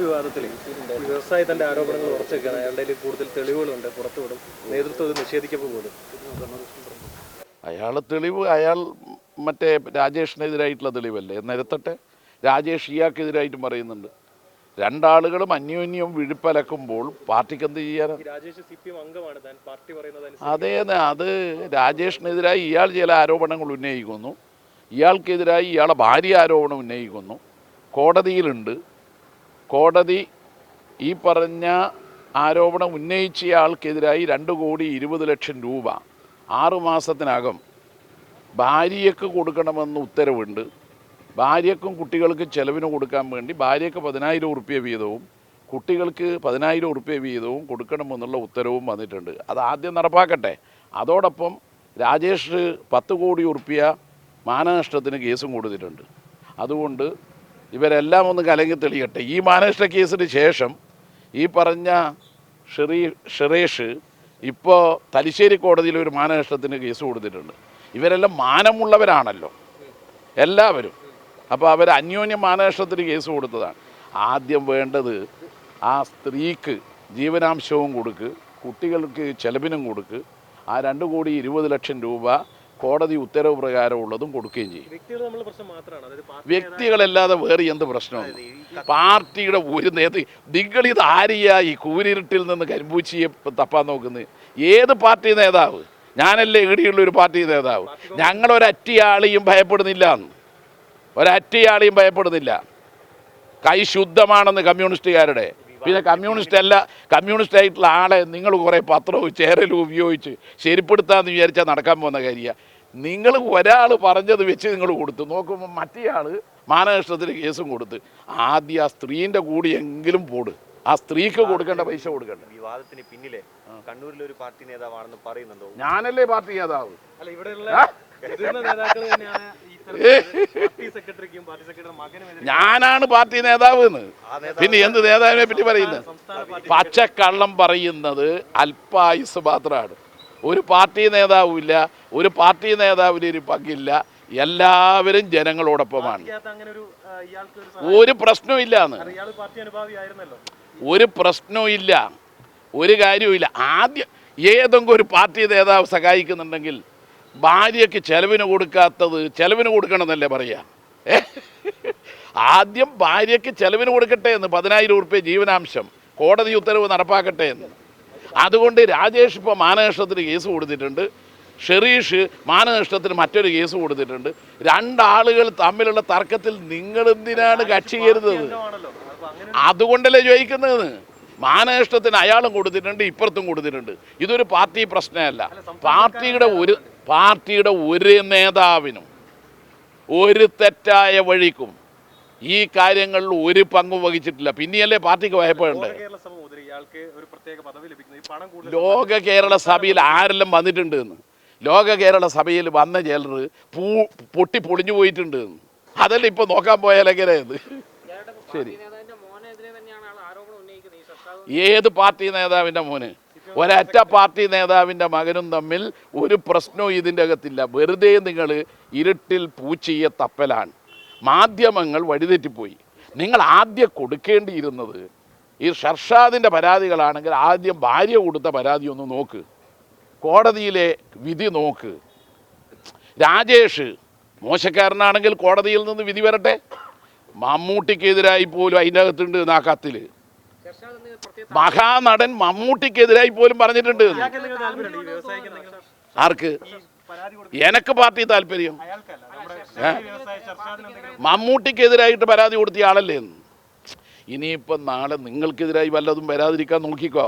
വിവാദത്തിൽ വ്യവസായി തന്റെ ആരോപണങ്ങൾ ഉറച്ചേക്കാണ്. അയാളുടെ കൂടുതൽ തെളിവുകളുണ്ട്. പുറത്തുവിടും. നേതൃത്വം നിഷേധിക്കപ്പോൾ പോലും. അയാൾ തെളിവ് അയാൾ മറ്റേ രാജേഷിനെതിരായിട്ടുള്ള തെളിവല്ലേ? നിരത്തട്ടെ. രാജേഷ് ഇയാൾക്കെതിരായിട്ടും പറയുന്നുണ്ട്. രണ്ടാളുകളും അന്യോന്യം വിഴുപ്പലക്കുമ്പോൾ പാർട്ടിക്ക് എന്ത് ചെയ്യാനാ? ഈ രാജേഷ് സി അംഗമാണ്. താൻ പാർട്ടി പറയുന്നത് അതേ. അത് രാജേഷിനെതിരായി ഇയാൾ ചില ആരോപണങ്ങൾ ഉന്നയിക്കുന്നു. ഇയാൾക്കെതിരായി ഇയാളെ ഭാര്യ ആരോപണം ഉന്നയിക്കുന്നു. കോടതിയിലുണ്ട്. കോടതി ഈ പറഞ്ഞ ആരോപണം ഉന്നയിച്ചയാൾക്കെതിരായി രണ്ട് കോടി ഇരുപത് ലക്ഷം രൂപ ആറുമാസത്തിനകം ഭാര്യയ്ക്ക് കൊടുക്കണമെന്ന് ഉത്തരവുണ്ട്. ഭാര്യക്കും കുട്ടികൾക്ക് ചെലവിന് കൊടുക്കാൻ വേണ്ടി ഭാര്യയ്ക്ക് പതിനായിരം ഉറുപ്പ്യ വീതവും കുട്ടികൾക്ക് പതിനായിരം ഉറുപ്പ്യ വീതവും കൊടുക്കണമെന്നുള്ള ഉത്തരവും വന്നിട്ടുണ്ട്. അത് ആദ്യം നടപ്പാക്കട്ടെ. അതോടൊപ്പം രാജേഷ് പത്ത് കോടി ഉറുപ്പ്യ മാനനഷ്ടത്തിന് കേസും കൊടുത്തിട്ടുണ്ട്. അതുകൊണ്ട് ഇവരെല്ലാം ഒന്ന് കലങ്ങി തെളിയട്ടെ. ഈ മാനേഷ്ട കേസിന് ശേഷം ഈ പറഞ്ഞ ഷെറീ ഷെറേഷ് ഇപ്പോൾ തലശ്ശേരി കോടതിയിൽ ഒരു മാനനഷ്ടത്തിന് കേസ് കൊടുത്തിട്ടുണ്ട്. ഇവരെല്ലാം മാനമുള്ളവരാണല്ലോ. എല്ലാവരും. അപ്പോൾ അവർ അന്യോന്യം മാനനഷ്ടത്തിന് കേസ് കൊടുത്തതാണ്. ആദ്യം വേണ്ടത് ആ സ്ത്രീക്ക് ജീവനാംശവും കൊടുക്ക് കുട്ടികൾക്ക് ചെലവിനും കൊടുക്ക്. ആ രണ്ട് കോടി ഇരുപത് ലക്ഷം രൂപ കോടതി ഉത്തരവ് പ്രകാരമുള്ളതും കൊടുക്കുകയും ചെയ്യും. വ്യക്തികളല്ലാതെ വേറെ എന്ത് പ്രശ്നമാണ് പാർട്ടിയുടെ ഒരു നേതൃ നിങ്ങൾ ഇത് ആരെയാ ഈ കൂരിരുട്ടിൽ നിന്ന് കരിമ്പൂച്ചിയെ തപ്പാൻ നോക്കുന്നത് ഏത് പാർട്ടി നേതാവ്? ഞാനല്ലേ ഇടിയുള്ള ഒരു പാർട്ടി നേതാവ്? ഞങ്ങൾ ഒരറ്റിയാളെയും ഭയപ്പെടുന്നില്ല എന്ന്. ഒരറ്റിയാളെയും ഭയപ്പെടുന്നില്ല. കൈ ശുദ്ധമാണെന്ന് കമ്മ്യൂണിസ്റ്റുകാരുടെ പിന്നെ കമ്മ്യൂണിസ്റ്റ് അല്ല കമ്മ്യൂണിസ്റ്റ് ആയിട്ടുള്ള ആളെ നിങ്ങൾ കുറേ പത്രവും ചേരലും ഉപയോഗിച്ച് ശരിപ്പെടുത്താമെന്ന് വിചാരിച്ചാൽ നടക്കാൻ പോകുന്ന കാര്യമാണ് നിങ്ങൾ ഒരാൾ പറഞ്ഞത് വെച്ച് നിങ്ങൾ കൊടുത്തു. നോക്കുമ്പോൾ മറ്റേയാൾ മാനനഷ്ടത്തിന് കേസും കൊടുത്ത്. ആദ്യം ആ സ്ത്രീന്റെ കൂടിയെങ്കിലും പോട്. ആ സ്ത്രീക്ക് കൊടുക്കേണ്ട പൈസ കൊടുക്കണ്ട. വിവാദത്തിന് പിന്നിലെ കണ്ണൂരിലെ ഒരു പാർട്ടി നേതാവാണെന്ന് പറയുന്നുണ്ടോ? ഞാനല്ലേ പാർട്ടി നേതാവ്? അല്ല ഇവിടെയുള്ള നേതാക്കൾ തന്നെയാണ് ഞാനാണ് പാർട്ടി നേതാവ് എന്ന് പിന്നെ എന്ത് നേതാവിനെ പറ്റി പറയുന്നത് പച്ചക്കള്ളം പറയുന്നത് അല്പായുസ് മാത്രമാണ് ഒരു പാർട്ടി നേതാവുമില്ല ഒരു പാർട്ടി നേതാവിന് ഒരു പങ്കില്ല എല്ലാവരും ജനങ്ങളോടൊപ്പമാണ്. ഒരു പ്രശ്നവും പാർട്ടി അനുഭാവിയായിരുന്നല്ലോ ഒരു പ്രശ്നവും ഇല്ല. ഒരു കാര്യവുമില്ല ആദ്യം ഏതെങ്കിലും ഒരു പാർട്ടി നേതാവ് സഹായിക്കുന്നുണ്ടെങ്കിൽ ഭാര്യയ്ക്ക് ചെലവിന് കൊടുക്കാത്തത് ചെലവിന് കൊടുക്കണമെന്നല്ലേ പറയാ? ആദ്യം ഭാര്യയ്ക്ക് ചെലവിന് കൊടുക്കട്ടെ എന്ന് പതിനായിരം ഉറുപ്പ്യ ജീവനാംശം. കോടതി ഉത്തരവ് നടപ്പാക്കട്ടെ എന്ന്. അതുകൊണ്ട് രാജേഷ് ഇപ്പോൾ മാനനഷ്ടത്തിന് കേസ് കൊടുത്തിട്ടുണ്ട്. ഷെറീഷ് മാനനഷ്ടത്തിന് മറ്റൊരു കേസ് കൊടുത്തിട്ടുണ്ട്. രണ്ടാളുകൾ തമ്മിലുള്ള തർക്കത്തിൽ നിങ്ങൾ എന്തിനാണ് കക്ഷി അങ്ങനെ അതുകൊണ്ടല്ലേ ചോദിക്കുന്നത് മാനനഷ്ടത്തിന് അയാളും കൊടുത്തിട്ടുണ്ട് ഇപ്പുറത്തും കൊടുത്തിട്ടുണ്ട്. ഇതൊരു പാർട്ടി പ്രശ്നമല്ല. പാർട്ടിയുടെ ഒരു പാർട്ടിയുടെ ഒരു നേതാവിനും ഒരു തെറ്റായ വഴിക്കും. ഈ കാര്യങ്ങളിൽ ഒരു പങ്കും വഹിച്ചിട്ടില്ല. പിന്നെയല്ലേ പാർട്ടിക്ക് ഭയപ്പെടേണ്ടത്? ലോക കേരള സഭ മുതൽ ഒരു പ്രത്യേക പദവി ലഭിക്കുന്നത് ഈ പണം കൂടുതൽ ലോക കേരള സഭയിൽ ആരെല്ലാം വന്നിട്ടുണ്ട് എന്ന്. ലോക കേരള സഭയിൽ വന്ന ചിലർ പൂ പൊട്ടി പൊളിഞ്ഞു പോയിട്ടുണ്ട് എന്ന്. അതല്ല ഇപ്പൊ നോക്കാൻ പോയാൽ എങ്ങനെയത് ശരി. ഏത് പാർട്ടി നേതാവിന്റെ മോന്? ഒരൊറ്റ പാർട്ടി നേതാവിന്റെ മകനും തമ്മിൽ ഒരു പ്രശ്നവും ഇതിന്റെ അകത്തില്ല. വെറുതെ നിങ്ങൾ ഇരുട്ടിൽ പൂച്ചിയ തപ്പലാണ്. മാധ്യമങ്ങൾ വഴിതെറ്റിപ്പോയി. നിങ്ങൾ ആദ്യം കൊടുക്കേണ്ടിയിരുന്നത് ഈ ഷർഷാദിന്റെ പരാതികളാണെങ്കിൽ ആദ്യം ഭാര്യ കൊടുത്ത പരാതി ഒന്ന് നോക്ക്. കോടതിയിലെ വിധി നോക്ക്. രാജേഷ് മോശക്കാരനാണെങ്കിൽ കോടതിയിൽ നിന്ന് വിധി വരട്ടെ. മമ്മൂട്ടിക്കെതിരായി പോലും അതിന്റെ അകത്തുണ്ട് ആ മഹാനടൻ മമ്മൂട്ടിക്കെതിരായി പോലും പറഞ്ഞിട്ടുണ്ട്. ആർക്ക്? എനക്ക് പാർട്ടി താല്പര്യം. മമ്മൂട്ടിക്കെതിരായിട്ട് പരാതി കൊടുത്തിയ ആളല്ലേ ഇനിയിപ്പം നാളെ നിങ്ങൾക്കെതിരായി വല്ലതും വരാതിരിക്കാൻ നോക്കിക്കോ.